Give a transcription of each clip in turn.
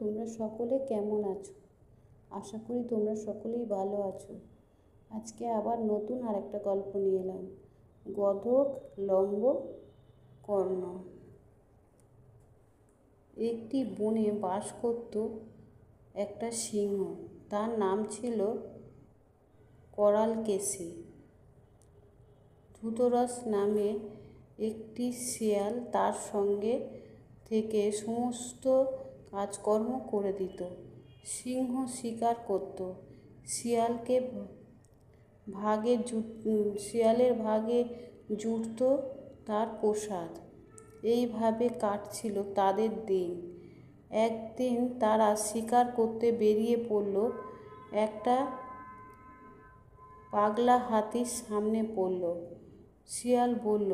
তোমরা সকলে কেমন আছো? আশা করি তোমরা সকলেই ভালো আছো। আজকে আবার নতুন আর একটা গল্প নিয়ে এলাম। গধক লম্ব কর্ণ। একটি বনে বাস করত একটা সিংহ। তার নাম ছিল করালকেশি। ধূতরাজ নামে একটি শিয়াল তার সঙ্গে থেকে সমস্ত কাজকর্ম করে দিত। সিংহ শিকার করত। শিয়ালকে ভাগে জুট শিয়ালের ভাগে জুটত তার প্রসাদ। এইভাবে কাটছিল তাদের দিন। একদিন তারা শিকার করতে বেরিয়ে পড়ল। একটা পাগলা হাতির সামনে পড়ল। শিয়াল বলল,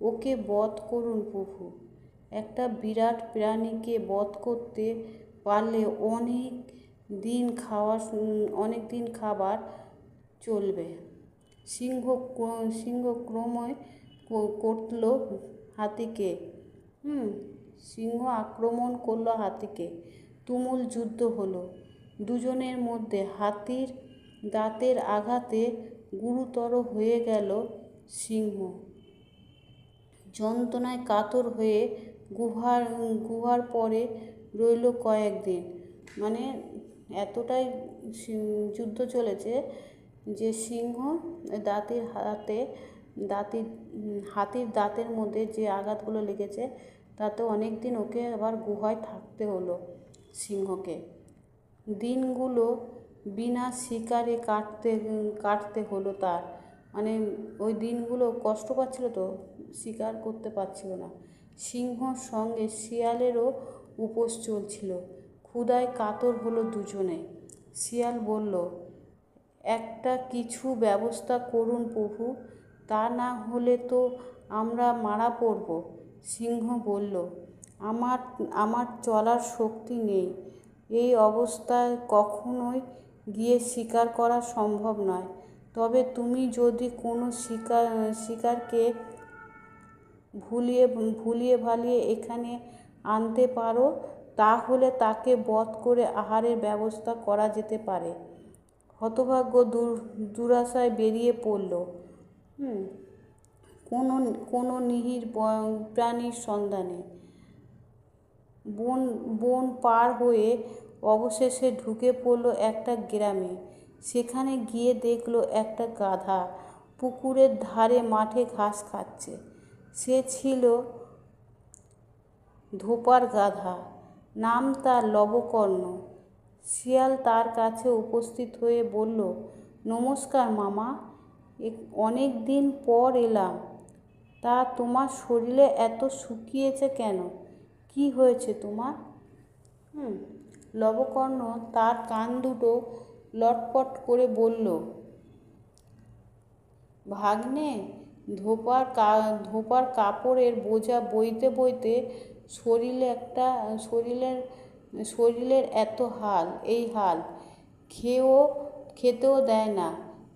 ওকে বধ করুন প্রভু। একটা বিরাট প্রাণীকে বধ করতে পারলে অনেক দিন খাওয়া অনেক দিন খাবার চলবে। সিংহ সিংহ ক্রমে করল হাতিকে। হুম, সিংহ আক্রমণ করল হাতিকে। তুমুল যুদ্ধ হলো। দুজনের মধ্যে হাতির দাঁতের আঘাতে গুরুতর হয়ে গেল সিংহ। যন্ত্রণায় কাতর হয়ে গুহার গুহার পরে রইল কয়েকদিন মানে এতটাই যুদ্ধ চলেছে যে সিংহ দাঁতের হাতে, দাঁতির, হাতির দাঁতের মধ্যে যে আঘাতগুলো লেগেছে, তাতে অনেক দিন ওকে আবার গুহায় থাকতে হলো সিংহকে। দিনগুলো বিনা শিকারে কাটতে কাটতে হলো তার। মানে ওই দিনগুলো কষ্ট পাচ্ছিল তো, শিকার করতে পারছিল না। সিংহর সঙ্গে শিয়ালেরও উপোস চলছিল। ক্ষুদায় কাতর হলো দুজনে। শিয়াল বলল, একটা কিছু ব্যবস্থা করুন প্রভু, তা না হলে তো আমরা মারা পড়ব। সিংহ বলল, আমার আমার চলার শক্তি নেই। এই অবস্থায় কখনোই গিয়ে শিকার করা সম্ভব নয়। তবে তুমি যদি কোনো শিকার, শিকারকে ভুলিয়ে ভুলিয়ে ভালিয়ে এখানে আনতে পারো, তাহলে তাকে বধ করে আহারের ব্যবস্থা করা যেতে পারে। হতভাগ্য দূর, দুরাশায় বেরিয়ে পড়ল। হুম, কোনো কোনো নিহির প্রাণীর সন্ধানে। বন বন পার হয়ে অবশেষে ঢুকে পড়ল একটা গ্রামে। সেখানে গিয়ে দেখল একটা গাধা পুকুরের ধারে মাঠে ঘাস খাচ্ছে। সে ছিল ধোপার গাধা। নাম তার লবকর্ণ। শিয়াল তার কাছে উপস্থিত হয়ে বলল, নমস্কার মামা অনেক দিন পর এলাম। তা তোমার শরীরে এত শুকিয়েছে কেন? কি হয়েছে তোমার? হুম, লবকর্ণ তার কান দুটো লটপট করে বলল, ভাগ্নে ধোপার কা, ধোপার কাপড়ের বোঝা বইতে বইতে শরীরে একটা শরীরের শরীরের এত হাল, এই হাল খেয়েও, খেতেও দেয় না।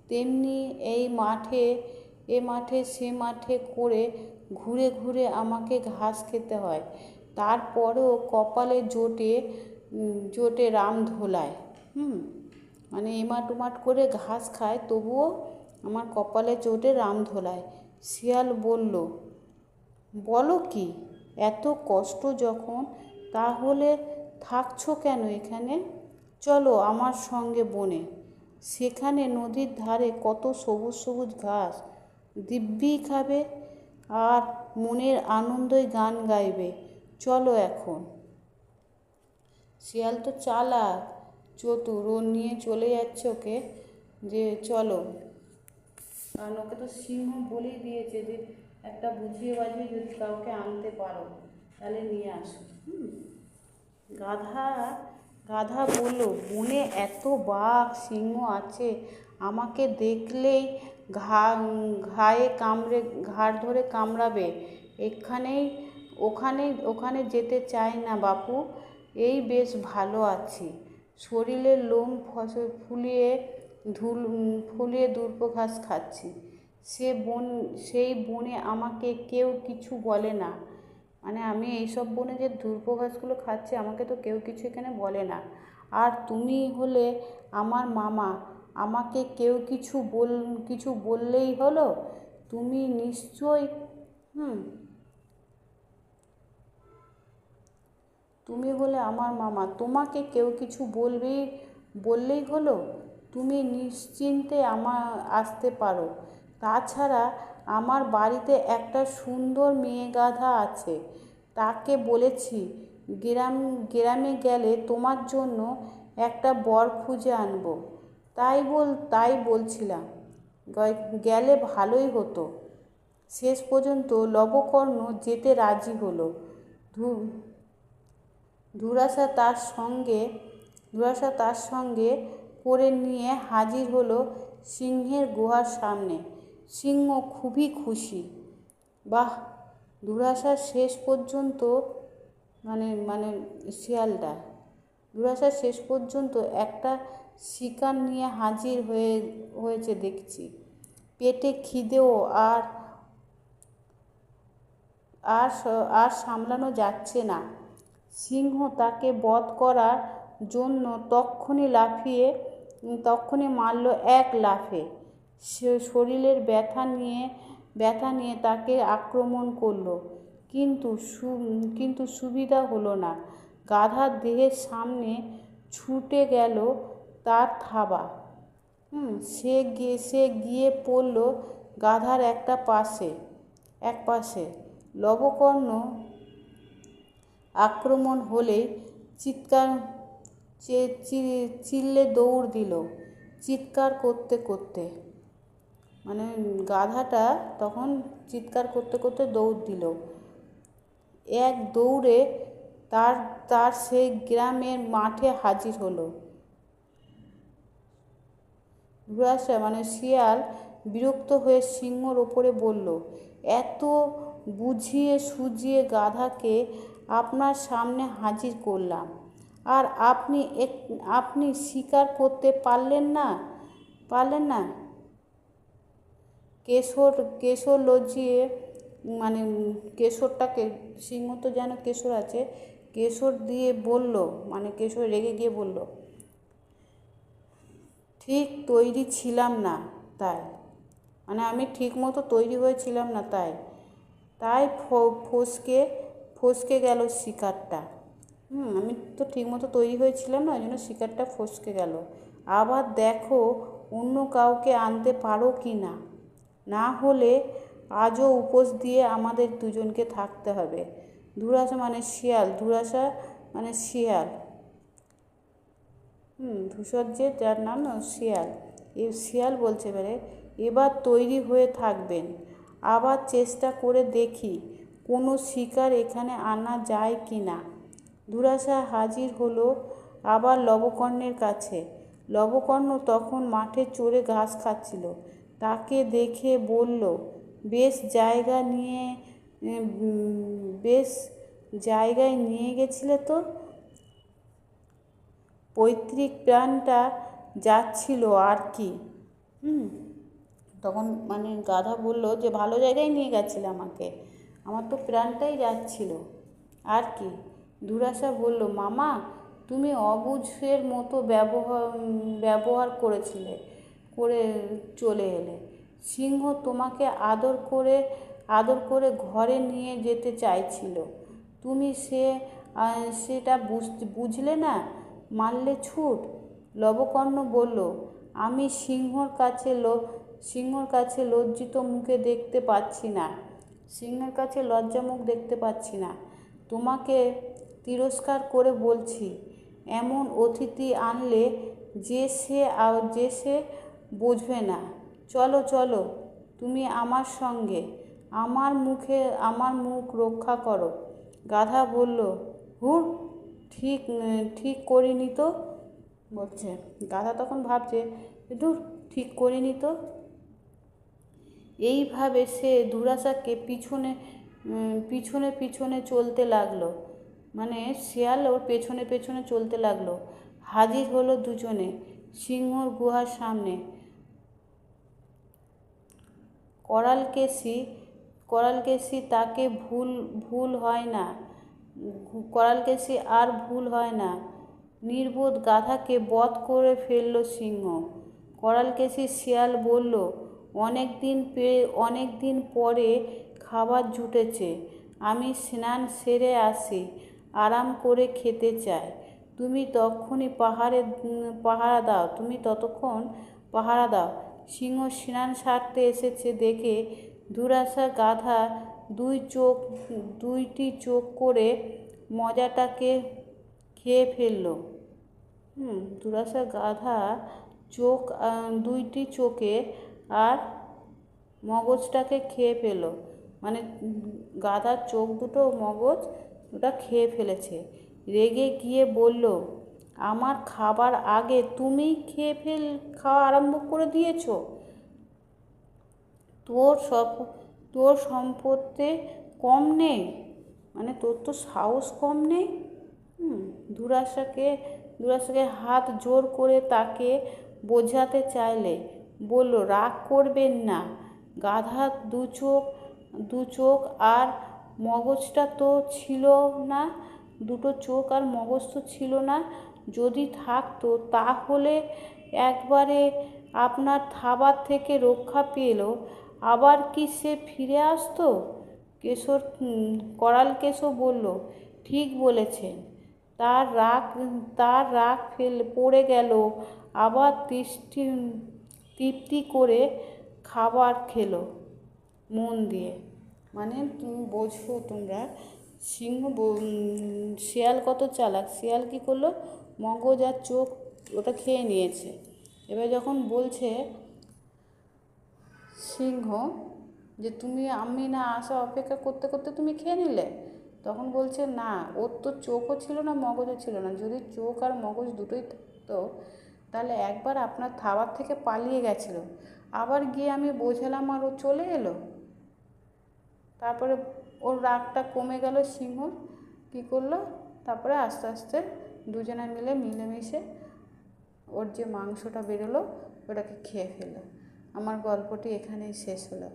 তেমনি এই মাঠে, এ মাঠে, সে মাঠে করে ঘুরে ঘুরে আমাকে ঘাস খেতে হয়। তারপরেও কপালে জোটে জোটে রাম ধোলায়। হুম মানে এমাট ওমাট করে ঘাস খায়, তবুও আমার কপালে চোটে রাম ধোলায়। শিয়াল বলল, বলো কি, এত কষ্ট যখন, তাহলে থাকছো কেন এখানে? চলো আমার সঙ্গে বনে। সেখানে নদীর ধারে কত সবুজ সবুজ ঘাস। দিব্যি খাবে আর মনের আনন্দই গান গাইবে। চলো এখন। শিয়াল তো চালাক, চতুর, ও নিয়ে চলে যাচ্ছে ওকে যে, চলো। কারণ ওকে তো সিংহ বলেই দিয়েছে যে একটা বুঝিয়ে বাজিয়ে যদি কাউকে আনতে পারো, তাহলে নিয়ে আসো। হুম। গাধা গাধা বলল বনে এত বাঘ সিংহ আছে, আমাকে দেখলেই ঘা, ঘায়ে কামড়ে, ঘাড় ধরে কামড়াবে। এখানেই, ওখানে ওখানে যেতে চাই না বাপু, এই বেশ ভালো আছি। শরীরের লোম ফসল ফুলিয়ে ধুল, ফুলিয়ে দুর্প ঘাস খাচ্ছি। সে বন, সেই বনে আমাকে কেউ কিছু বলে না। মানে আমি এইসব বনে যে দুর্ভ ঘাসগুলো খাচ্ছি, আমাকে তো কেউ কিছু এখানে বলে না। আর তুমি হলে আমার মামা, আমাকে কেউ কিছু বল, কিছু বললেই হলো? তুমি নিশ্চয় হুম। তুমি হলে আমার মামা, তোমাকে কেউ কিছু বলবেই বললেই হলো? তুমি নিশ্চিন্তে আমার আসতে পারো। তাছাড়া আমার বাড়িতে একটা সুন্দর মেয়ে গাধা আছে। তাকে বলেছি, গ্রাম, গ্রামে গেলে তোমার জন্য একটা বর খুঁজে আনব। তাই বল, তাই বলছিলাম। গেলে ভালোই হতো। শেষ পর্যন্ত লবকর্ণ যেতে রাজি হলো। ধু দুরাশা তার সঙ্গে দুরাশা তার সঙ্গে করে নিয়ে হাজির হলো সিংহের গুহার সামনে। সিংহ খুবই খুশি। বাহ দুরাশা শেষ পর্যন্ত মানে মানে শিয়ালটা। দুরাশা শেষ পর্যন্ত একটা শিকার নিয়ে হাজির হয়ে, হয়েছে দেখছি। পেটে খিদেও আর আর আর সামলানো যাচ্ছে না। সিংহ তাকে বধ করার জন্য তক্ষণি লাফিয়ে তক্ষণি মারল এক লাফে। শরীরের ব্যথা নিয়ে ব্যথা নিয়ে তাকে আক্রমণ করল। কিন্তু কিন্তু সুবিধা হলো না। গাধার দেহের সামনে ছুটে গেল তার থাবা। হুম, সে গিয়ে সে গিয়ে পড়ল গাধার একটা পাশে, এক পাশে। লবকর্ণ আক্রমণ হলেই চিৎকার চিল্লে দৌড় দিল। চিৎকার করতে করতে। মানে গাধাটা তখন চিৎকার করতে করতে দৌড় দিল। এক দৌড়ে তার তার সেই গ্রামের মাঠে হাজির হলো। দুরাশা মানে শিয়াল বিরক্ত হয়ে সিংহর ওপরে বলল, এত বুঝিয়ে সুঝিয়ে গাধাকে আপনার সামনে হাজির করলাম। আর আপনি এক, আপনি স্বীকার করতে পারলেন না পারলেন না। কেশর কেশর লজিয়ে মানে কেশরটাকে সিংহ তো যেন কেশর আছে, কেশর দিয়ে বলল মানে কেশর রেগে গিয়ে বলল, ঠিক তৈরি ছিলাম না তাই। মানে আমি ঠিক মতো তৈরি হয়েছিলাম না তাই। তাই ফসকে ফসকে গেল শিকারটা হুম, আমি তো ঠিক মতো তৈরি হয়েছিলাম না, ওই জন্য শিকারটা ফসকে গেল। আবার দেখো, অন্য কাউকে আনতে পারো কি না? না হলে আজও উপোস দিয়ে আমাদের দুজনকে থাকতে হবে। দুরাশা মানে শিয়াল দুরাশা মানে শিয়াল। হুম, ধূসর যে, যার নাম না, শিয়াল। এ, শিয়াল বলছে এবারে, এবার তৈরি হয়ে থাকবেন। আবার চেষ্টা করে দেখি, কোনো শিকার এখানে আনা যায় কি না। দুরাশা হাজির হলো আবার লবকর্ণের কাছে। লবকর্ণ তখন মাঠে চড়ে ঘাস খাচ্ছিল। তাকে দেখে বলল, বেশ জায়গা নিয়ে বেশ জায়গায় নিয়ে গেছিলে তো? পৈতৃক প্রাণটা যাচ্ছিল আর কি। হুম। তখন মানে গাধা বলল, যে ভালো জায়গায় নিয়ে গেছিলে আমাকে। আমার তো প্রাণটাই যাচ্ছিল। আর কি? দুরাশা বলল, মামা, তুমি অবুঝের মতো ব্যবহার ব্যবহার করেছিলে, করে চলে এলে। সিংহ তোমাকে আদর করে আদর করে ঘরে নিয়ে যেতে চাইছিল। তুমি সে সেটা বুঝলে না? মারলে ছুট? লবকর্ণ বলল, আমি সিংহর কাছে লো, সিংহর কাছে লজ্জিত মুখে দেখতে পাচ্ছি না। সিংহের কাছে লজ্জা মুখ দেখতে পাচ্ছি না। তোমাকে তিরস্কার করে বলছি, এমন অতিথি আনলে যে সে যে সে বুঝবে না। চলো চলো, তুমি আমার সঙ্গে, আমার মুখে, আমার মুখ রক্ষা করো। গাধা বলল, হুর, ঠিক ঠিক করিনি তো? বলছে, গাধা তখন ভাবছে দূর ঠিক করিনি তো? এইভাবে সে দুরাশাকে পিছনে পিছনে পিছনে চলতে লাগল। মানে শেয়াল ওর পেছনে পেছনে চলতে লাগল। হাজির হলো দুজনে, সিংহর গুহার সামনে। করাল কেসি করালকেশি তাকে ভুল ভুল হয় না। করালকেশি আর ভুল হয় না। নির্বোধ গাধাকে বধ করে ফেলল সিংহ। করালকেশি শিয়াল বলল, অনেক দিন পে অনেক দিন পরে খাবার জুটেছে। আমি স্নান সেরে আসি। আরাম করে খেতে চায়। তুমি তখনই পাহাড়ে, পাহারা দাও, তুমি ততক্ষণ পাহারা দাও। সিংহ স্নান সারতে এসেছে দেখে দুরাশা গাধা দুই চোখ, দুইটি চোখ করে মজাটাকে খেয়ে ফেলল। হুম, দুরাশা গাধা চোখ দুইটি চোখে আর মগজটাকে খেয়ে ফেলো মানে গাধার চোখ দুটো মগজ ওটা খেয়ে ফেলেছে। রেগে গিয়ে বলল, আমার খাবার আগে তুমি খেয়ে ফেল, খাওয়া আরম্ভ করে দিয়েছ। তোর সব তোর সম্পত্তি কম নেই। মানে তোর তো সাহস কম নেই। দুরাশাকে দুরাশাকে হাত জোর করে তাকে বোঝাতে চাইলে। বলল, রাগ করবেন না। গাধার দু চোখ দু চোখ আর মগজটা তো ছিল না, দুটো চোখ আর মগজ তো ছিল না। যদি থাকতো, তাহলে একবারে আপনার থাবার থেকে রক্ষা পেল। আবার কি সে ফিরে আসতো? কেশর করাল কেশো বলল, ঠিক বলেছেন। তার রাগ তার রাগ ফেল, পড়ে গেল। আবার তৃষ্টি তৃপ্তি করে খাবার খেলো মন দিয়ে। মানে তুমি বোঝো তোমরা। সিংহ শিয়াল কত চালাক? শিয়াল কী করল? মগজ আর চোখ ওটা খেয়ে নিয়েছে। এবার যখন বলছে সিংহ যে তুমি, আমি না আসা অপেক্ষা করতে করতে তুমি খেয়ে নিলে? তখন বলছে, না, ওর তো চোখও ছিল না, মগজও ছিল না। যদি চোখ আর মগজ দুটোই থাকতো, তাহলে একবার আপনার থাবার থেকে পালিয়ে গেছিল। আবার গিয়ে আমি বোঝালাম আর ও চলে এলো? তারপরে ওর রাগটা কমে গেল সিংহ, কী করল? তারপরে আস্তে আস্তে দুজনে মিলে মিলেমিশে ওর যে মাংসটা বেরোলো, ওটাকে খেয়ে ফেলল। আমার গল্পটি এখানেই শেষ হলো।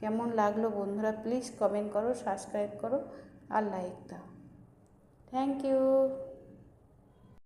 কেমন লাগল বন্ধুরা? প্লিজ কমেন্ট করো সাবস্ক্রাইব করো আর লাইক দাও। Thank you